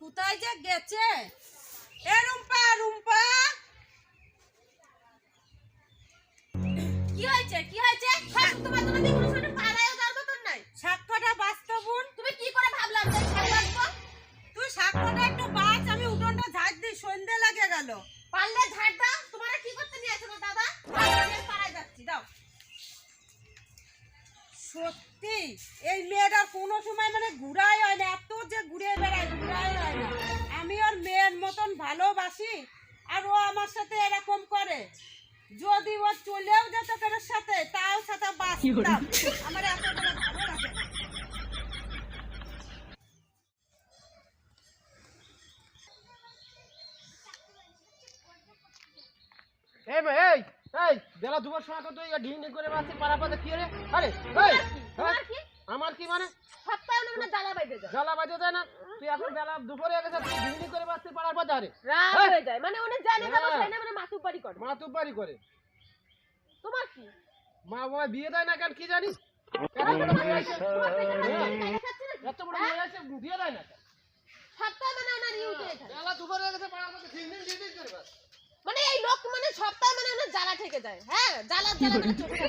কোথায় যে গেছে? এ রুম্পা রুম্পা! কি হয়েছে? কি হয়েছে? হ্যাঁ, তোমার তোমার কি কোনো সময় পাড়ায় যাওয়ার মতন নাই? সাক্ষ্যটা বাস্তবুন তুমি কি করে ভাবলাম যে ছাড়ে তুই সাক্ষ্যটা একটু বাঁচ আমি উঠোনটা ঝাড় দিই সন্ধে লাগে গেল। পারলে ঝাড় মেয়েটার কোনো সময় মানে ঘুরাই হয় না এত যে ঘুরে বেড়ায় ঘুরাই হয় না। আমি ওর মেয়ের মতন ভালোবাসি আর ও আমার সাথে এরকম করে। যদি ও চলেও যেত কারোর সাথে তাও সাথে বাঁচতাম। আমার এত করে ভালো লাগে এই এই এই বেলা দুবার সময় কত করে বাসে পাড়া পাতে কি রে আরে এই হ্যাঁ? আমার কি মানে? সপ্তাহে না মানে জ্বালা বাইতে যায়। জ্বালা বাজে যায় না? তুই এখন বেলা দুপুরে হয়ে গেছে তুই করে বাসে পাড়ার পাতে আরে রাত হ্যাঁ। হয়ে যায়। মানে উনি জানে না হ্যাঁ। বসায় না মানে মাতুব বাড়ি করে। মাতুপ বাড়ি করে। তোমার কি? মা বাবা বিয়ে দেয় না কেন কি জানিস? এত বড় মেয়ে আছে, তোমার পেছনে হ্যাঁ। বিয়ে দেয় না সপ্তাহে মানে ওনার ইউজে বেলা দুপুরে গেছে পাড়ার পাতে ঢিং ঢিং ঢিং ঢিং করে বাস। মানে এই লোক মানে সপ্তাহে মানে ওনার জ্বালা ঠেকে যায়। হ্যাঁ জ্বালা জ্বালা মানে চোখে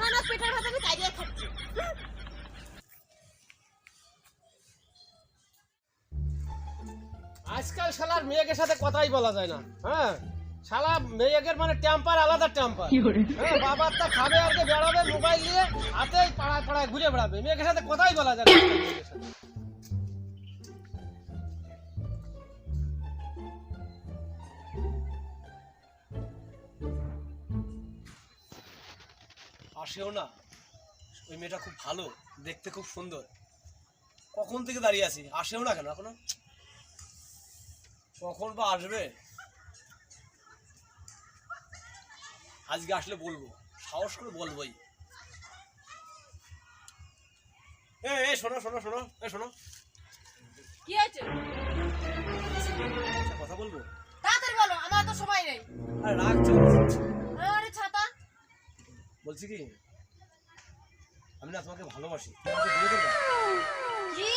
না না পেটের ভাত আমি তাই খাচ্ছি। আজকাল শালার মেয়েকের সাথে কথাই বলা যায় না হ্যাঁ? শালা মেয়েকের মানে টেম্পার আলাদা টেম্পার হ্যাঁ বাবার তা খাবে আর বেড়াবে মোবাইল নিয়ে হাতেই পাড়ায় পাড়ায় ঘুরে বেড়াবে। মেয়েকের সাথে কথাই বলা যায় না। আসেও না ওই মেয়েটা খুব ভালো দেখতে খুব সুন্দর। কখন থেকে দাঁড়িয়ে আছি? আসেও না কেন? এখনও কখন বা আসবে? আজকে আসলে বলব। সাহস করে বলবোই এ এ শোনো শোনো শোনো এ শোনো। কি হয়েছে? কথা বলব? তাড়াতাড়ি বলো আমার তো সময় নেই। আরে রাখছো আরে ছাতা। বলছি কি? আমি না তোমাকে ভালোবাসি। তুমি আমাকে বিয়ে করবে কি?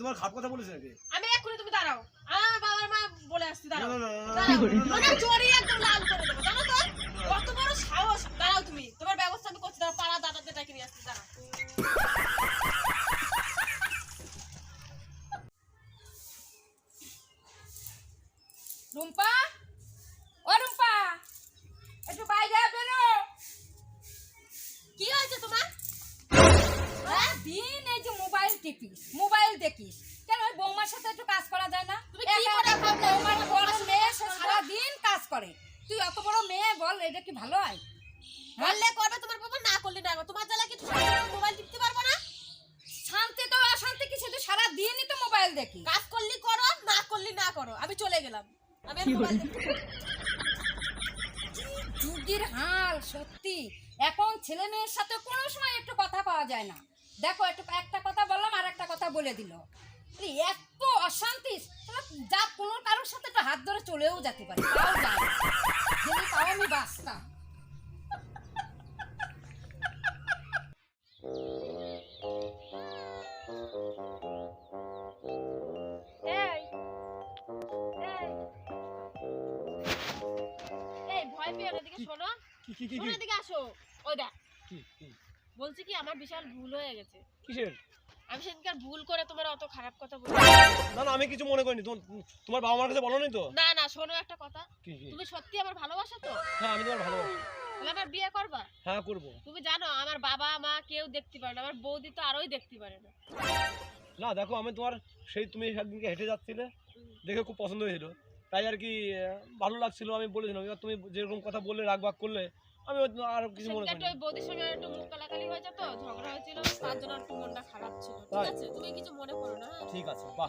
তোমার খারাপ কথা বলেছে নাকি আমি এক্ষুনি তুমি দাঁড়াও আমার বাবার মা বলে আসছি দাঁড়াও দাঁড়াও। মানে জড়িয়ে একদম লাল করে করে। তুই অত বড় মেয়ে বল এটা কি ভালো হয়? বললে করবে তোমার বাবা না করলে না তোমার জ্বালা কি মোবাইল টিপতে পারব না? শান্তি তো অশান্তি কিছু তুই সারাদিনই তো মোবাইল দেখি। কাজ করলি করো না করলি না করো। আমি চলে গেলাম। আমি মোবাইল। যুগের হাল সত্যি। এখন ছেলে মেয়ের সাথে কোনো সময় একটু কথা পাওয়া যায় না। দেখো একটু একটা কথা বললাম আর একটা কথা বলে দিল। এত অশান্তি যা কোনো কারোর সাথে একটু হাত ধরে চলেও যেতে পারি তাও যায় তাও আমি বাঁচতাম। এই এই। এই ভয় পেও না এদিকে শোনো। কি কি কি শোনো কি? এদিকে আসো। ওই দেখ। কি কি? বলছি কি আমার বিশাল ভুল হয়ে গেছে। কিসের? আমি সেদিনকার ভুল করে তোমার অত খারাপ কথা বলি না না আমি কিছু মনে করিনি। তোমার বাবা মার কাছে বলো তো? না না শোনো একটা কথা। তুমি সত্যি আমার ভালোবাসো তো? হ্যাঁ আমি তোমার ভালোবাসি। তাহলে আমার বিয়ে করবা? হ্যাঁ করব। তুমি জানো আমার বাবা মা কেউ দেখতে পারে না আমার বৌদি তো আরোই দেখতে পারে না। না দেখো আমি তোমার সেই তুমি সেদিনকে হেঁটে যাচ্ছিলে দেখে খুব পছন্দ হয়েছিল। তাই আর কি ভালো লাগছিল আমি বলেছিলাম এবার তুমি যেরকম কথা বললে রাগ বাগ করলে আমি আর কিছু মনে করি। একটু বৌদির সঙ্গে একটু মুখ কালাকালি হয়েছে তো ঝগড়া হয়েছিল তার জন্য একটু মনটা খারাপ ছিল ঠিক আছে? তুমি কিছু মনে করো না হ্যাঁ? ঠিক আছে বাহ।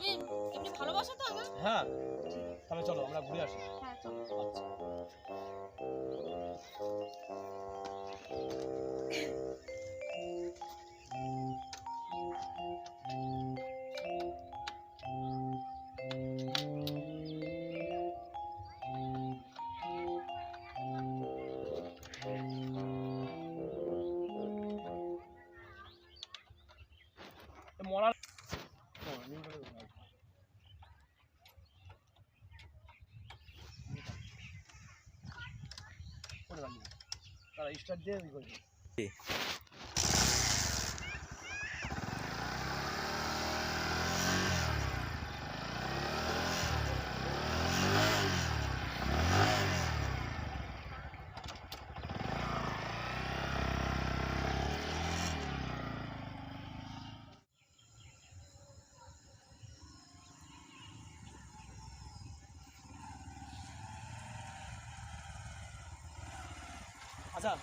এমনি ভালোবাসো তো আমার হ্যাঁ তাহলে চলো আমরা ঘুরে আসি। হ্যাঁ চলো। আচ্ছা। স্টার্ট দিয়ে আচ্ছা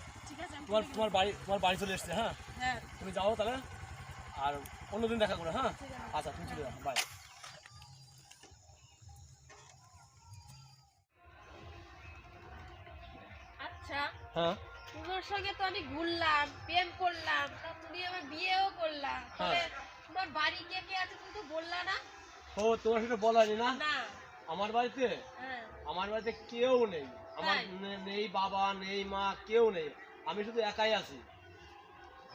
তোমার তোমার বাড়ি তোমার বাড়ি চলে এসছে হ্যাঁ? হ্যাঁ। তুমি যাও তাহলে আর অন্যদিন দেখা করে হ্যাঁ? আচ্ছা তুমি চলে যাও বাই আচ্ছা হ্যাঁ? তোমার সঙ্গে তো আমি ঘুরলাম প্রেম করলাম তা তুমি আমার বিয়েও করলাম তবে তোমার বাড়ি কে কে আছে তুমি তো বললা না? ও তোমার বলা না? না। আমার বাড়িতে? হ্যাঁ। আমার বাড়িতে কেউ নেই। আমার নেই বাবা নেই মা কেউ নেই। আমি শুধু একাই আছি।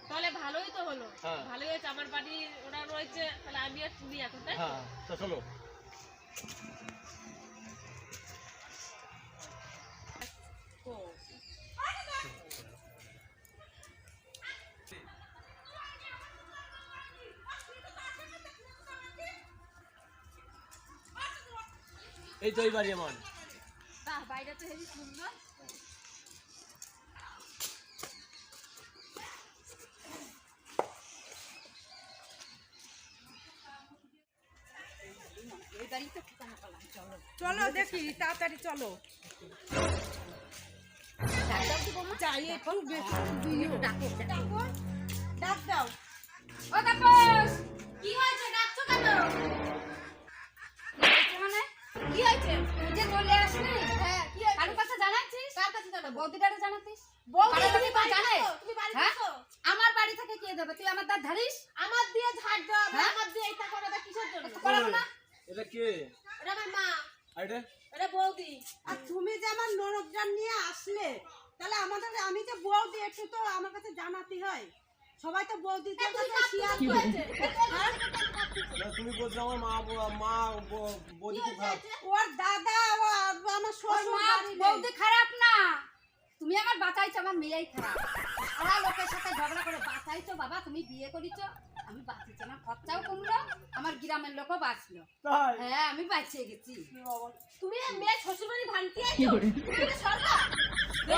তাহলে ভালোই তো হলো। হ্যাঁ। ভালোই হয়েছে আমার বাড়ি ওরা রয়েছে তাহলে আমি আর তুমি এখন তাই? হ্যাঁ তো চলো। এই তো এই বাড়ি আমার। তো হেবি সুন্দর। চলো। দেখি তাড়াতাড়ি চলো। যাই। ডাকো। ডাক দাও। ও তাপস! কার বৌদিটারে জানাতিস? বৌদি তুমি জানে? তুমি বাড়ি হ্যাঁ? থাকো? আমার বাড়ি থেকে কে দেবে? তুই আমার দাঁত ধারিস? আমার দিয়ে ঝাড় দেওয়া হ্যাঁ? আমার দিয়ে এটা করে এটা কিসের জন্য? করাবো না। এটা কে? এটা আমার মা। আর এটা? এটা বৌদি। আর তুমি যে আমার নরকজান নিয়ে আসলে তাহলে আমাদের আমি যে বৌদি একটু তো আমার কাছে জানাতে হয়। সবাই তো বৌদিদের কাছে শেয়ার কি হয়েছে তুমি বলছো আমার মা মা বৌদি খুব খারাপ ওর দাদা আমার শ্বশুর। বৌদি খারাপ না? তুমি আমার বাঁচাইছো আমার মেয়েই খারাপ। আমার লোকের সাথে ঝগড়া করে বাঁচাইছো বাবা তুমি বিয়ে করিছো আমি বাঁচিয়েছি আমার খরচাও কমলো আমার গ্রামের লোকও বাঁচলো। হ্যাঁ আমি বাঁচিয়ে গেছি। তুমি মেয়ে শ্বশুরবাড়ি ভাঙতে তো